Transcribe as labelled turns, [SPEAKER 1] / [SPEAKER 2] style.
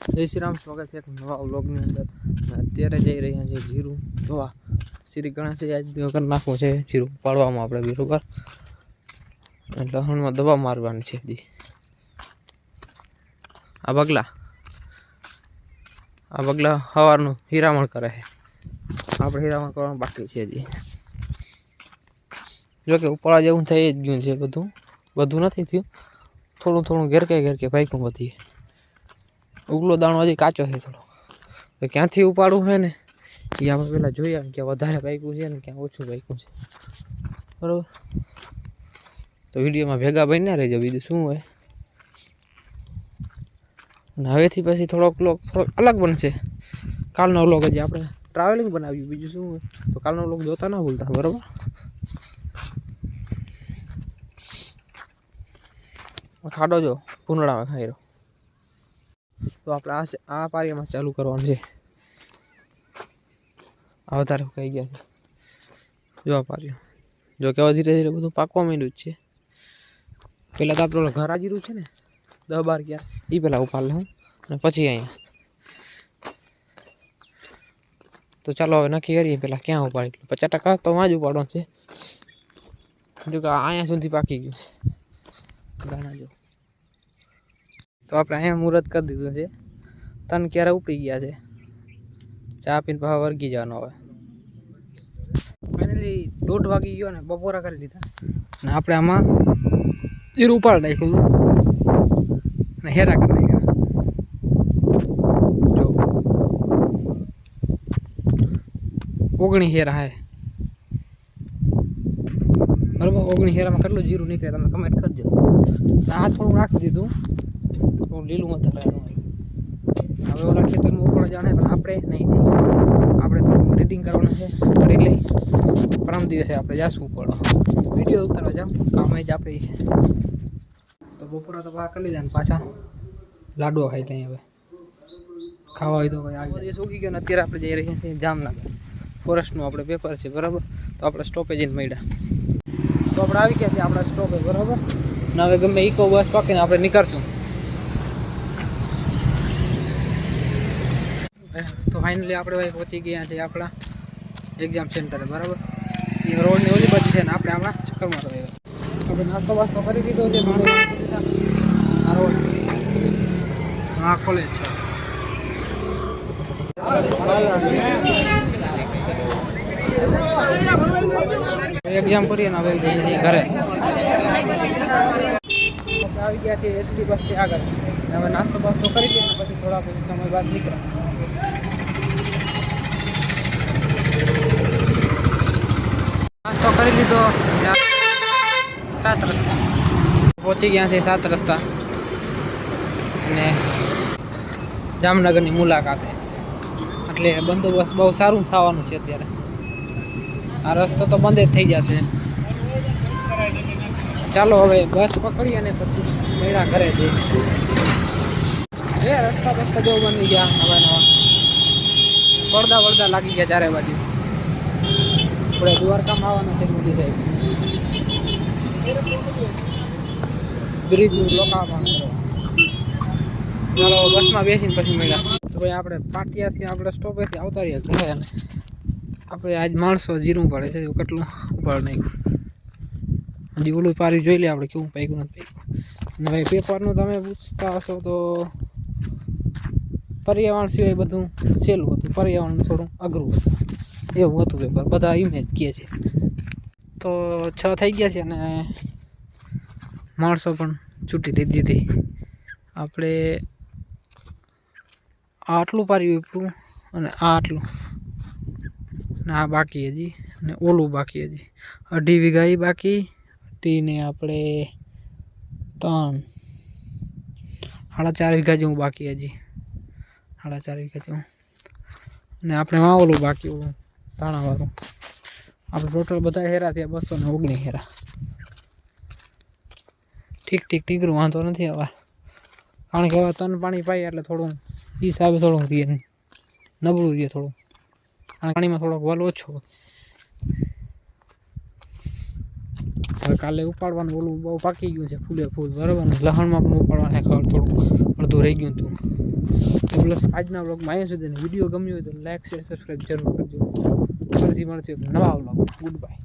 [SPEAKER 1] જય શ્રી રામ, સ્વાગત છે એક નવા વ્લોગની અંદર. અત્યારે જઈ રહ્યા છે જીરું જોવા. શ્રી ગણેશ આજ કરી નાખવું છે જીરું પાડવામાં આપણે બરોબર. લહણમાં દવા મારવાની છે હજી. આ બગલા. આ બગલા સવારનું હીરામણ કરે છે. આપણે હીરામણ કરવાનું બાકી છે હજી. જોકે ઉપાડા જેવું થઈ જ ગયું છે બધું. બધું નથી થયું. થોડું થોડું ઘેરકે ઘેરકે ભાઈકું વધીએ ઉગલો દાણો હજી કાચો છે થોડો. ક્યાંથી ઉપાડવું છે ને? એ આપણે પહેલાં જોઈએ આમ કે વધારે પાક્યું છે ને ક્યાં ઓછું પાક્યું છે. બરાબર? તો વિડીયોમાં ભેગા બન્યા રહેજો. બીજું શું હોય? અને હવેથી પછી થોડોક લોક થોડોક અલગ બનશે. કાલનો વ્લોગ હજી આપણે ટ્રાવેલિંગ બનાવ્યું. બીજું શું હોય? તો કાલનો લોક જોતા ના ભૂલતા, બરાબર? ખાડો જો પૂનડામાં ખાઈ રહ્યો. તો આપણે આ આ પારિયામાં ચાલુ કરવાનું છે. આ વધારે કહી ગયા છે. જો આ પારિયો જો કેવા ધીરે ધીરે બધું પાકવા માંડ્યું જ છે. પહેલાં તો આપણે ઓલું ઘર આજીરું છે ને દસ બાર ક્યાં એ પહેલાં ઉપાડ લઉં અને પછી અહીંયા. તો ચાલો હવે નક્કી કરીએ પહેલાં ક્યાં ઉપાડી પચાસ ટકા તો વાં જ ઉપાડવાનું છે. જો કે અહીંયા સુધી પાકી ગયું છે. દાણા જો. તો આપણે અહીંયા મુહૂર્ત કરી દીધું છે. તન ક્યારે ઉપડી ગયા છે? ચા પીને ભાવ વર્ગી જવાનો હવે. ફાઇનલી દોઢ વાગી ગયો ને, બપોરા કરી લીધા. ને આપણે આમાં જીરું ઉપાડ નાખ્યું અને હેરા કરી નાખ્યા. જો. ઓગણી હેરા હે. બરાબર? ઓગણી હેરામાં કેટલું જીરું નીકળે તમે કમેન્ટ કરજો. આ થોડું નાખી દીધું. થોડું લીલું વધારે એનું હવે ઓલા ખેતરમાં ઉપર જાણે પણ આપણે નહીં નહીં આપણે થોડું રીડિંગ કરવાનું છે, કરી લઈ પરમ દિવસે આપણે જાશું ઉકળો વીડિયો ઉતારવા જાઉં કામ જ આપણે તો બપોરા તો પાક કરી લીધા ને પાછા. લાડુઓ ખાઈ લઈએ હવે. ખાવા હોય તો કંઈ આવી ગયો ને અત્યારે આપણે જઈ રહ્યા છીએ જામનગર. ફોરેસ્ટનું આપણે પેપર છે, બરાબર? તો આપણે સ્ટોપેજ મળ્યા. તો આપણે આવી ગયા છીએ, આપણા સ્ટોપે બરાબર? ને હવે ગમે ઇકો બસ પાકીને આપણે નીકળશું. તો ફાઇનલી આપણે ભાઈ પહોંચી ગયા છે આપણા એક્ઝામ સેન્ટરે બરાબર? એ રોડની ઓલી બાજુ છે ને, આપણે આપણા ચક્કરમાં રહ્યો આપણે નાસ્તો વાસ્તો કરી દીધો છે આ હા કોલેજ છે. એક્ઝામ કરીએ ને, હવે જઈએ ઘરે. આવી ગયા છે એસટી બસથી આગળ. હવે નાસ્તો બાસ્તો કરી લઈએ પછી થોડા પછી સમય બાદ નીકળે નાસ્તો કરી લીધો. સાત રસ્તા. પહોંચી ગયા છે સાત રસ્તા. અને જામનગરની મુલાકાતે. એટલે બંદોબસ્ત બહુ સારું થવાનું છે અત્યારે. આ રસ્તો તો બંધ જ થઈ જશે ચાલો હવે બસ પકડી અને પછી મેળા ઘરે જઈએ. એ રસ્તા રસ્તા જેવું બની ગયા નવા નવા. પડદા વળદા લાગી ગયા ચારે બાજુ. આપણે દ્વારકામાં આવવાના છે મોદી સાહેબ. બ્રિજનું લોકાર્પણ ચાલો, બસમાં બેસીને પછી મળ્યા તો ભાઈ આપણે પાટિયાથી આપણે સ્ટોપેથી આવતા રહીએ ઘરે અને આપણે આજ માણસો જીરું પડે છે કેટલું ઉપાડ નાખ્યું. હજી ઓલું પારી જોઈ લે આપણે કેવું પાક્યું નથી અને ભાઈ પેપરનું તમે પૂછતા હશો તો પર્યાવરણ સિવાય બધું સહેલું હતું. પર્યાવરણ થોડું અઘરું હતું. એવું હતું પેપર. બધા ઇમેજ કહે છે. તો છ થઈ ગયા છે અને માણસો પણ છૂટી દીધી. હતી આપણે આટલું પાર્યું એટલું અને આ આટલું. અને આ બાકી હજી. અને ઓલું બાકી હજી. અઢી વીઘા એ બાકી. અઢીને આપણે ત્રણ, સાડા ચાર વીઘા જેવું બાકી હજી. સાડા ચાર વીઘા જેવું. અને આપણે વાવલું બાકી ધાણાવાળું. આપણે ટોટલ બધા હેરા થયા બસો ને ઓગણીસ હેરા. ઠીક ઠીક, ઠીકરું, વાંધો નથી હવે. કારણ કે હવે તન પાણી પાઈએ એટલે થોડું હિસાબે થોડું રહે નબળું રહે થોડું. પાણીમાં થોડોક વલ ઓછો હવે કાલે ઉપાડવાનું, ઓલું બહુ પાકી ગયું છે, ફૂલે ફૂલ બરાબર ને લસણમાં પણ ઉપાડવાનું ખબર થોડું અડધું રહી ગયું હતું. પ્લસ આજના બ્લોગમાં અહીંયા સુધી. વીડિયો ગમ્યો હોય તો લાઈક, શેર સબસ્ક્રાઈબ જરૂર કરજો. ફરીથી મળશે નવા બ્લોગ ગુડ બાય